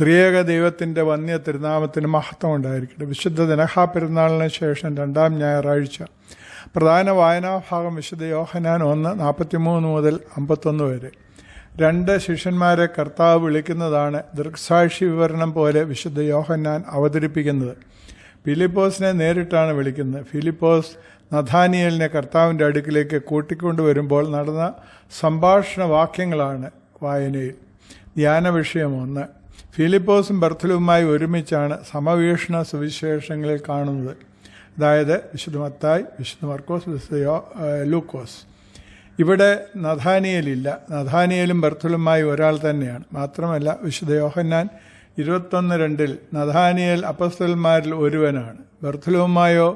ത്രിയേക ദൈവത്തിന്റെ വന്യ തിരുനാമത്തിന് മഹത്വം ഉണ്ടായിരിക്കട്ടെ. വിശുദ്ധ ദിനഹാ പെരുന്നാളിന് ശേഷം രണ്ടാം ഞായറാഴ്ച. പ്രധാന വായനാഭാഗം വിശുദ്ധ യോഹനാൻ ഒന്ന് നാൽപ്പത്തിമൂന്ന് മുതൽ അമ്പത്തൊന്ന് വരെ. രണ്ട് ശിഷ്യന്മാരെ കർത്താവ് വിളിക്കുന്നതാണ് ദൃക്സാക്ഷി വിവരണം പോലെ വിശുദ്ധ യോഹന്നാൻ അവതരിപ്പിക്കുന്നത്. ഫിലിപ്പോസിനെ നേരിട്ടാണ് വിളിക്കുന്നത്. ഫിലിപ്പോസ് നഥാനിയലിനെ കർത്താവിന്റെ അടുക്കിലേക്ക് കൂട്ടിക്കൊണ്ടുവരുമ്പോൾ നടന്ന സംഭാഷണ വാക്യങ്ങളാണ് വായനയിൽ. ധ്യാന വിഷയം ഒന്ന്. ഫിലിപ്പോസും ബർത്തലുമായി ഒരുമിച്ചാണ് സമവീക്ഷണ സുവിശേഷങ്ങളിൽ കാണുന്നത്. അതായത് വിശുദ്ധ മത്തായി വിശുദ്ധ മർക്കോസ് വിശുദ്ധ ലൂക്കോസ്. ഇവിടെ നഥാനിയലില്ല. നഥാനിയലും ബർത്തലുമായി ഒരാൾ തന്നെയാണ്. മാത്രമല്ല വിശുദ്ധ യോഹന്നാൻ ഇരുപത്തൊന്ന് രണ്ടിൽ നഥാനിയൽ അപ്പസ്തലന്മാരിൽ ഒരുവനാണ്. ബർത്തലുമായോ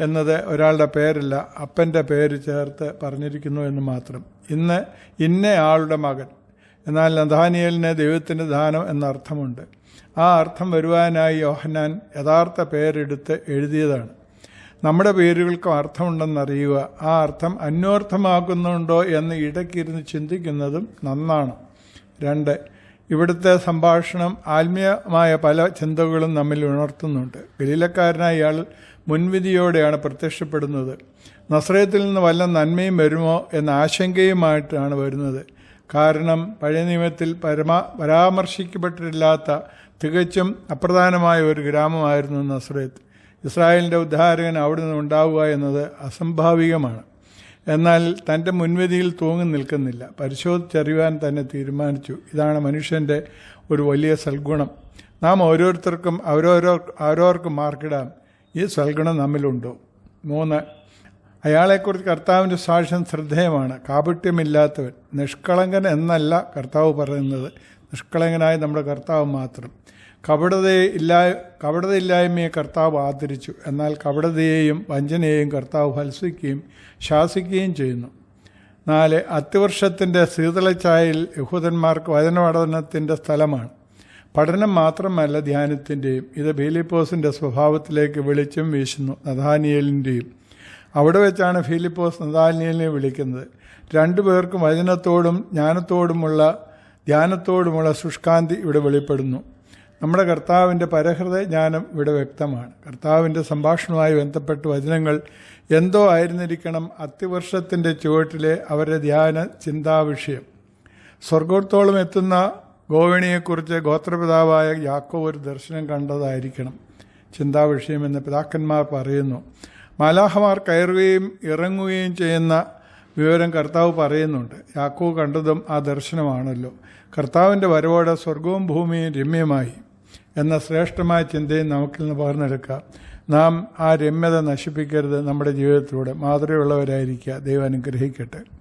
എന്നത് ഒരാളുടെ പേരല്ല അപ്പന്റെ പേര് ചേർത്ത് പറഞ്ഞിരിക്കുന്നു എന്ന് മാത്രം. ഇന്ന് ഇന്ന ആളുടെ മകൻ. എന്നാൽ നഥാനിയലിന് ദൈവത്തിന്റെ ദാനം എന്ന അർത്ഥമുണ്ട് ആ അർത്ഥം വരുവാനായി യോഹന്നാൻ യഥാർത്ഥ പേരെടുത്ത് എഴുതിയതാണ്. നമ്മുടെ പേരുകൾക്കും അർത്ഥമുണ്ടെന്നറിയുക. ആ അർത്ഥം അന്വർത്ഥമാക്കുന്നുണ്ടോ എന്ന് ഇടയ്ക്കിരുന്ന് ചിന്തിക്കുന്നതും നന്നാണ്. രണ്ട് ഇവിടുത്തെ സംഭാഷണം ആത്മീയമായ പല ചിന്തകളും നമ്മിൽ ഉണർത്തുന്നുണ്ട്. ഗലീലക്കാരനായ ഇയാൾ മുൻവിധിയോടെയാണ് പ്രത്യക്ഷപ്പെടുന്നത്. നസ്രയത്തിൽ നിന്ന് വല്ല നന്മയും വരുമോ എന്ന ആശങ്കയുമായിട്ടാണ് വരുന്നത്. കാരണം പഴയ നിയമത്തിൽ പരമാ പരാമർശിക്കപ്പെട്ടിട്ടില്ലാത്ത തികച്ചും അപ്രധാനമായ ഒരു ഗ്രാമമായിരുന്നു നസ്രേത്ത്. ഇസ്രായേലിന്റെ ഉദ്ധാരകൻ അവിടെ നിന്ന് ഉണ്ടാവുക എന്നത് അസംഭാവികമാണ്. എന്നാൽ തന്റെ മുൻവിധിയിൽ തൂങ്ങി നിൽക്കുന്നില്ല. പരിശോധിച്ചറിയുവാൻ തന്നെ തീരുമാനിച്ചു. ഇതാണ് മനുഷ്യന്റെ ഒരു വലിയ സൽഗുണം. നാം ഓരോരുത്തർക്കും അവരോരോ ആരോർക്കും മാർക്കിടാം ഈ സൽഗുണം നമ്മിലുണ്ടോ? മൂന്ന് അയാളെക്കുറിച്ച് കർത്താവിന്റെ സാക്ഷ്യം ശ്രദ്ധേയമാണ്. കാപട്യമില്ലാത്തവൻ നിഷ്കളങ്കൻ എന്നല്ല കർത്താവ് പറയുന്നത്. നിഷ്കളങ്കനായ നമ്മുടെ കർത്താവ് മാത്രം. കപടതയെ ഇല്ലായ കപടതയില്ലായ്മയെ കർത്താവ് ആദരിച്ചു. എന്നാൽ കപടതയെയും വഞ്ചനയെയും കർത്താവ് ഭത്സിക്കുകയും ശാസിക്കുകയും ചെയ്യുന്നു. നാല് അത്തിവർഷത്തിന്റെ ശീതളച്ചായയിൽ യഹൂദന്മാർക്ക് വചനപഠനത്തിന്റെ സ്ഥലമാണ്. പഠനം മാത്രമല്ല ധ്യാനത്തിന്റെയും ഇത് ഫിലിപ്പോസിന്റെ സ്വഭാവത്തിലേക്ക് വെളിച്ചം വീശുന്നു നഥാനിയലിന്റെയും അവിടെ വെച്ചാണ് ഫിലിപ്പോസ് നദാലിനെ വിളിക്കുന്നത്. രണ്ടു പേർക്കും വചനത്തോടും ജ്ഞാനത്തോടുമുള്ള ധ്യാനത്തോടുമുള്ള ശുഷ്കാന്തി ഇവിടെ വെളിപ്പെടുന്നു. നമ്മുടെ കർത്താവിന്റെ പരഹൃദയ ജ്ഞാനം ഇവിടെ വ്യക്തമാണ്. കർത്താവിന്റെ സംഭാഷണവുമായി ബന്ധപ്പെട്ട് വചനങ്ങൾ എന്തോ ആയിരുന്നിരിക്കണം അത്തിവർഷത്തിന്റെ ചുവട്ടിലെ അവരുടെ ധ്യാന ചിന്താവിഷയം. സ്വർഗോത്തോളം എത്തുന്ന ഗോവിണിയെക്കുറിച്ച് ഗോത്രപിതാവായ യാക്കോ ഒരു ദർശനം കണ്ടതായിരിക്കണം ചിന്താവിഷയമെന്ന് പിതാക്കന്മാർ പറയുന്നു. മാലാഹമാർ കയറുകയും ഇറങ്ങുകയും ചെയ്യുന്ന വിവരം കർത്താവ് പറയുന്നുണ്ട്. യാക്കോ കണ്ടതും ആ ദർശനമാണല്ലോ. കർത്താവിന്റെ വരവോടെ സ്വർഗവും ഭൂമിയും രമ്യമായി എന്ന ശ്രേഷ്ഠമായ ചിന്തയും നമുക്കിൽ നിന്ന് പകർന്നെടുക്കാം. നാം ആ രമ്യത നശിപ്പിക്കരുത് നമ്മുടെ ജീവിതത്തിലൂടെ. മാതൃകയുള്ളവരായിരിക്കുക. ദൈവം അനുഗ്രഹിക്കട്ടെ.